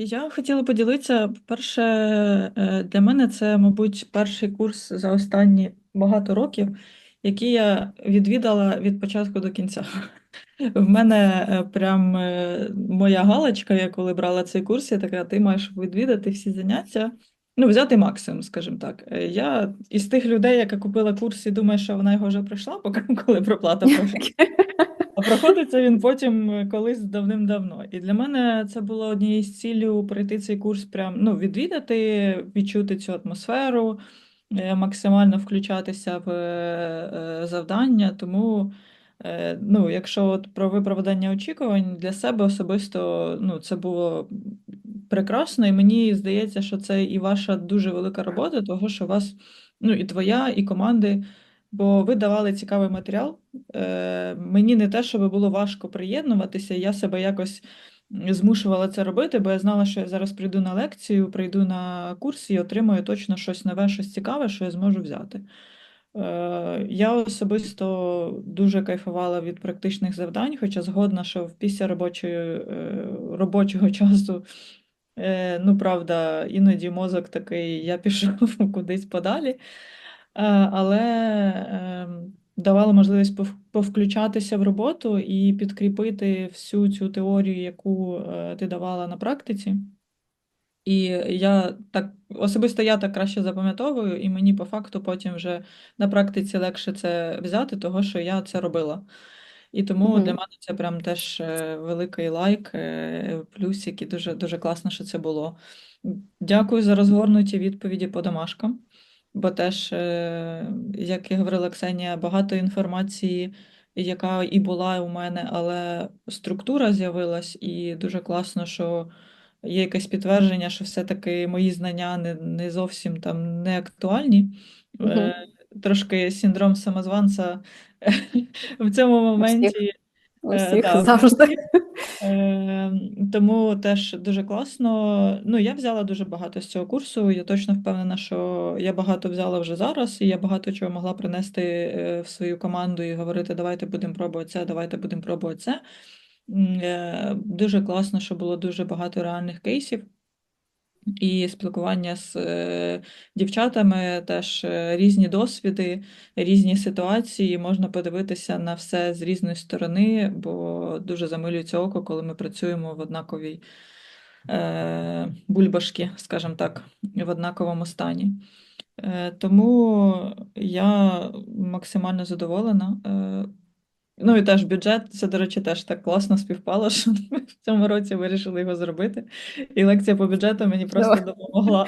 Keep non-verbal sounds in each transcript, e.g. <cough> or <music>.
Я хотіла поділитися. По-перше, е, для мене це, мабуть, перший курс за останні багато років, який я відвідала від початку до кінця. В мене е, прям е, моя галочка, я коли брала цей курс, я така, ти маєш відвідати всі заняття. Ну, взяти максимум, скажімо так. Я із тих людей, яка купила курс і думає, що вона його вже пройшла, поки <laughs> коли проплата <laughs> пройшла. А проходиться він потім е, колись давним-давно. І для мене це було однією з цілей пройти цей курс, прям ну, відвідати, відчути цю атмосферу, е, максимально включатися в е, завдання. Тому, ну, якщо от про виправдання очікувань для себе особисто ну, це було прекрасно, і мені здається, що це і ваша дуже велика робота, того що вас, ну, і твоя, і команди. Бо ви давали цікавий матеріал. Е, Мені не те, щоб було важко приєднуватися, я себе якось змушувала це робити, бо я знала, що я зараз прийду на лекцію, прийду на курс і отримую точно щось нове, щось цікаве, що я зможу взяти. Е, Я особисто дуже кайфувала від практичних завдань, хоча згодна, що після робочої, е, робочого <laughs> часу, ну, правда, іноді мозок такий, я пішов <laughs> кудись подалі. Е, але ем, давала можливість пов- повключатися в роботу і підкріпити всю цю теорію, яку е, ти давала на практиці. І я так особисто я так краще запам'ятовую, і мені по факту потім вже на практиці легше це взяти, того що я це робила. І тому для мене це прям теж е, великий лайк, плюсик, і дуже дуже класно, що це було. Дякую за розгорнуті відповіді по домашкам, бо теж, е, як і говорила Ксенія, багато інформації, яка і була у мене, але структура з'явилась, і дуже класно, що є якесь підтвердження, що все-таки мої знання не, не зовсім там не актуальні. Е, Трошки синдром самозванця <laughs> в цьому моменті. у е, да, завжди. Е, Тому теж дуже класно. Ну, я взяла дуже багато з цього курсу. Я точно впевнена, що я багато взяла вже зараз, і я багато чого могла принести е, в свою команду і говорити: давайте будемо пробувати це, давайте будемо пробувати це. Е, Дуже класно, що було дуже багато реальних кейсів. І спілкування з е, дівчатами теж е, різні досвіди, різні ситуації. Можна подивитися на все з різної сторони, бо дуже замилюється око, коли ми працюємо в однаковій е, бульбашки, скажімо так, в однаковому стані. Тому я максимально задоволена. Ну і теж бюджет, це, до речі, теж так класно співпало, <laughs> що ми в цьому році вирішили його зробити. І лекція по бюджету мені просто Давай. допомогла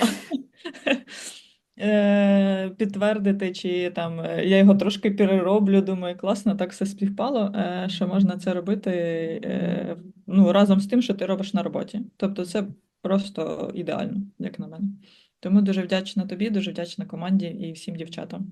<laughs> е, підтвердити, чи там е, я його трошки перероблю. Думаю, класно, так все співпало, е, що можна це робити ну, разом з тим, що ти робиш на роботі. Тобто це просто ідеально, як на мене. Тому дуже вдячна тобі, дуже вдячна команді і всім дівчатам.